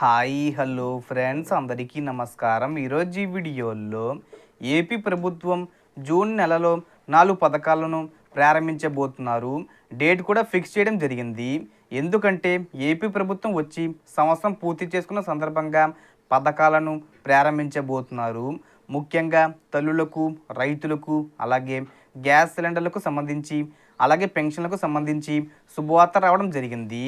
Hi hello friends. అందరికీ నమస్కారం. ఈరోజు ఈ వీడియోలో ఏపీ ప్రభుత్వం జూన్ నెలలో నాలుగు పథకాలను ప్రారంభించబోతున్నారు. డేట్ కూడా ఫిక్స్ చేయడం జరిగింది. ఎందుకంటే ఏపీ ప్రభుత్వం వచ్చి సంవత్సరం పూర్తి చేసుకున్న సందర్భంగా పథకాలను ప్రారంభించబోతున్నారు. ముఖ్యంగా తల్లులకు రైతులకు అలాగే గ్యాస్ సిలిండర్లకు సంబంధించి అలాగే పెన్షన్లకు సంబంధించి శుభవార్త రావడం జరిగింది.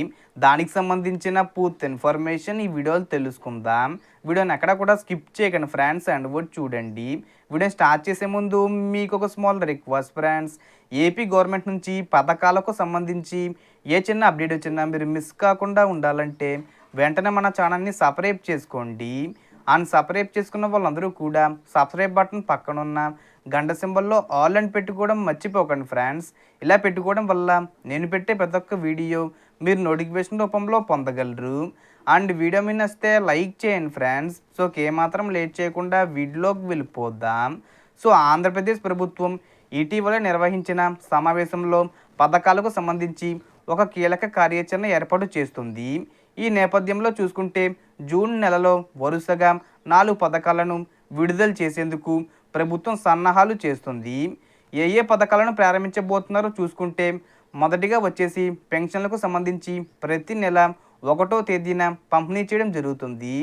దానికి సంబంధించిన పూర్తి ఇన్ఫర్మేషన్ ఈ వీడియోలో తెలుసుకుందాం. వీడియోని ఎక్కడ కూడా స్కిప్ చేయకండి ఫ్రెండ్స్ అండ్ వర్డ్ చూడండి. వీడియో స్టార్ట్ చేసే ముందు మీకు ఒక small request friends. AP government నుంచి పథకాలకు సంబంధించి ఏ చిన్న అప్డేట్ వచ్చినా మీరు మిస్ కాకుండా ఉండాలంటే వెంటనే మన ఛానల్ని సబ్స్క్రైబ్ చేసుకోండి. అండ్ సబ్స్క్రైబ్ చేసుకున్న వాళ్ళందరూ కూడా సబ్స్క్రైబ్ బటన్ పక్కనున్న గంట సింబల్లో ఆల్ అని పెట్టుకోవడం మర్చిపోకండి ఫ్రెండ్స్. ఇలా పెట్టుకోవడం వల్ల నేను పెట్టే ప్రతి ఒక్క వీడియో మీరు నోటిఫికేషన్ రూపంలో పొందగలరు. అండ్ వీడియో మీద వస్తే లైక్ చేయండి ఫ్రెండ్స్. సో ఏమాత్రం లేట్ చేయకుండా వీడియోకి వెళ్ళిపోద్దాం సో ఆంధ్రప్రదేశ్ ప్రభుత్వం ఇటీవల నిర్వహించిన సమావేశంలో పథకాలకు సంబంధించి ఒక కీలక కార్యాచరణ ఏర్పాటు చేస్తుంది. ఈ నేపథ్యంలో చూసుకుంటే జూన్ నెలలో వరుసగా నాలుగు పథకాలను విడుదల చేసేందుకు ప్రభుత్వం సన్నాహాలు చేస్తుంది. ఏ ఏ పథకాలను ప్రారంభించబోతున్నారో చూసుకుంటే మొదటిగా వచ్చేసి పెన్షన్లకు సంబంధించి ప్రతి నెల ఒకటో తేదీన పంపిణీ చేయడం జరుగుతుంది.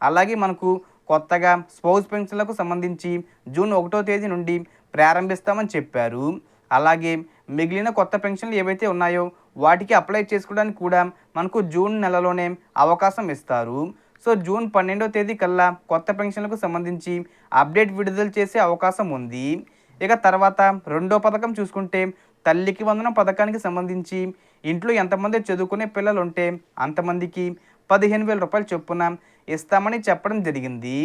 అలాగే మనకు కొత్తగా స్పౌస్ పెన్షన్లకు సంబంధించి జూన్ ఒకటో తేదీ నుండి ప్రారంభిస్తామని చెప్పారు. అలాగే మిగిలిన కొత్త పెన్షన్లు ఏవైతే ఉన్నాయో వాటికి అప్లై చేసుకోవడానికి కూడా మనకు జూన్ నెలలోనే అవకాశం ఇస్తారు. సో జూన్ పన్నెండో తేదీ కల్లా కొత్త పెన్షన్లకు సంబంధించి అప్డేట్ విడుదల చేసే అవకాశం ఉంది. ఇక తర్వాత రెండో పథకం చూసుకుంటే తల్లికి వందనం పథకానికి సంబంధించి ఇంట్లో ఎంతమంది చదువుకునే పిల్లలు ఉంటే అంతమందికి పదిహేను వేల రూపాయలు చొప్పున ఇస్తామని చెప్పడం జరిగింది.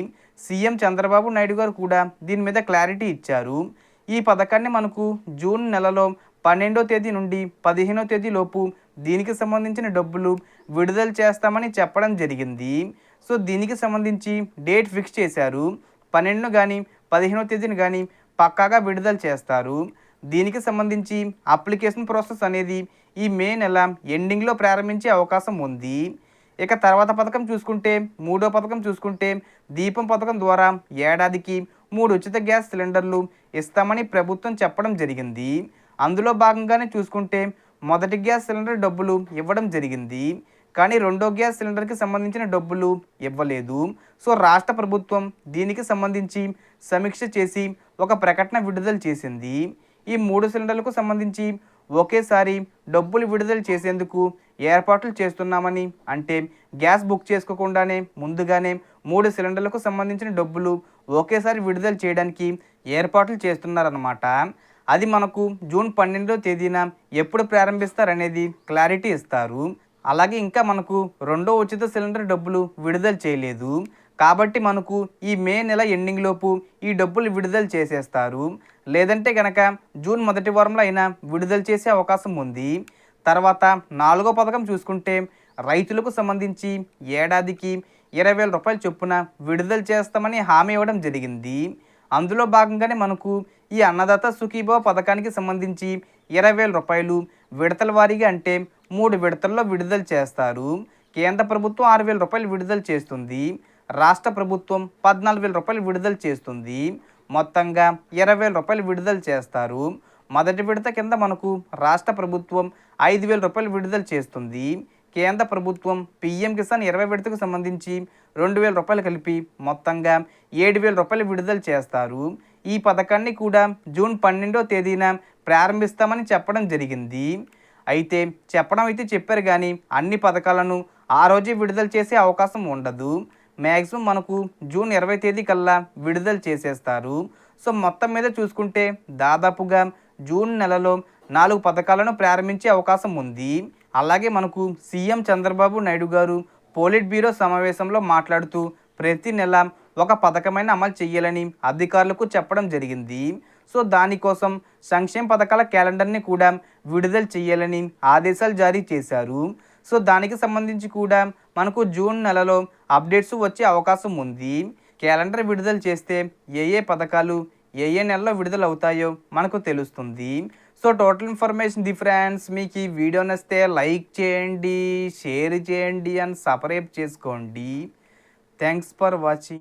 సీఎం చంద్రబాబు నాయుడు గారు కూడా దీని మీద క్లారిటీ ఇచ్చారు. ఈ పథకాన్ని మనకు జూన్ నెలలో పన్నెండో తేదీ నుండి పదిహేనో తేదీ లోపు దీనికి సంబంధించిన డబ్బులు విడుదల చేస్తామని చెప్పడం జరిగింది. సో దీనికి సంబంధించి డేట్ ఫిక్స్ చేశారు. పన్నెండును కానీ పదిహేనో తేదీని కానీ పక్కాగా విడుదల చేస్తారు. దీనికి సంబంధించి అప్లికేషన్ ప్రాసెస్ అనేది ఈ మే నెల ఎండింగ్లో ప్రారంభించే అవకాశం ఉంది. ఇక తర్వాత పథకం చూసుకుంటే మూడో పథకం చూసుకుంటే దీపం పథకం ద్వారా ఏడాదికి మూడు ఉచిత గ్యాస్ సిలిండర్లు ఇస్తామని ప్రభుత్వం చెప్పడం జరిగింది. అందులో భాగంగానే చూసుకుంటే మొదటి గ్యాస్ సిలిండర్ డబ్బులు ఇవ్వడం జరిగింది. కానీ రెండో గ్యాస్ సిలిండర్కి సంబంధించిన డబ్బులు ఇవ్వలేదు. సో రాష్ట్ర ప్రభుత్వం దీనికి సంబంధించి సమీక్ష చేసి ఒక ప్రకటన విడుదల చేసింది. ఈ మూడు సిలిండర్లకు సంబంధించి ఒకేసారి డబ్బులు విడుదల చేసేందుకు ఏర్పాట్లు చేస్తున్నామని అంటే గ్యాస్ బుక్ చేసుకోకుండానే ముందుగానే మూడు సిలిండర్లకు సంబంధించిన డబ్బులు ఒకేసారి విడుదల చేయడానికి ఏర్పాట్లు చేస్తున్నారన్నమాట. అది మనకు జూన్ పన్నెండో తేదీన ఎప్పుడు ప్రారంభిస్తారనేది క్లారిటీ ఇస్తారు. అలాగే ఇంకా మనకు రెండో ఉచిత సిలిండర్ డబ్బులు విడుదల చేయలేదు. కాబట్టి మనకు ఈ మే నెల ఎండింగ్ లోపు ఈ డబ్బులు విడుదల చేసేస్తారు. లేదంటే గనక జూన్ మొదటి వారంలో అయినా విడుదల చేసే అవకాశం ఉంది. తర్వాత నాలుగో పథకం చూసుకుంటే రైతులకు సంబంధించి ఏడాదికి ఇరవై వేల రూపాయల చొప్పున విడుదల చేస్తామని హామీ ఇవ్వడం జరిగింది. అందులో భాగంగానే మనకు ఈ అన్నదాత సుఖీభవ పథకానికి సంబంధించి ఇరవై వేల రూపాయలు విడతల వారీగా అంటే మూడు విడతల్లో విడుదల చేస్తారు. కేంద్ర ప్రభుత్వం ఆరు వేల రూపాయలు విడుదల చేస్తుంది. రాష్ట్ర ప్రభుత్వం పద్నాలుగు వేల రూపాయలు విడుదల చేస్తుంది. మొత్తంగా ఇరవై వేల రూపాయలు విడుదల చేస్తారు. మొదటి విడత కింద మనకు రాష్ట్ర ప్రభుత్వం ఐదు వేల రూపాయలు విడుదల చేస్తుంది. కేంద్ర ప్రభుత్వం పిఎం కిసాన్ ఇరవై విడతకు సంబంధించి రెండు వేల రూపాయలు కలిపి మొత్తంగా ఏడు వేల రూపాయలు విడుదల చేస్తారు. ఈ పథకాన్ని కూడా జూన్ పన్నెండో తేదీన ప్రారంభిస్తామని చెప్పడం జరిగింది. అయితే చెప్పడం అయితే చెప్పారు కానీ అన్ని పథకాలను ఆ రోజే విడుదల చేసే అవకాశం ఉండదు. మ్యాక్సిమం మనకు జూన్ ఇరవై తేదీ కల్లా విడుదల చేసేస్తారు. సో మొత్తం మీద చూసుకుంటే దాదాపుగా జూన్ నెలలో నాలుగు పథకాలను ప్రారంభించే అవకాశం ఉంది. అలాగే మనకు సీఎం చంద్రబాబు నాయుడు గారు పోలిట్ బ్యూరో సమావేశంలో మాట్లాడుతూ ప్రతి నెల ఒక పథకమైన అమలు చేయాలని అధికారులకు చెప్పడం జరిగింది. సో దానికోసం సంక్షేమ పథకాల క్యాలెండర్ని కూడా విడుదల చేయాలని ఆదేశాలు జారీ చేశారు. సో దానికి సంబంధించి కూడా మనకు జూన్ నెలలో అప్డేట్స్ వచ్చే అవకాశం ఉంది. క్యాలెండర్ విడుదల చేస్తే ఏ ఏ పథకాలు ఏ ఏ నెలలో విడుదలవుతాయో మనకు తెలుస్తుంది. So total information the friends మీకు ఈ వీడియో నచ్చితే లైక్ చేయండి షేర్ చేయండి అండ్ సపరేట్ చేసుకోండి. Thanks for watching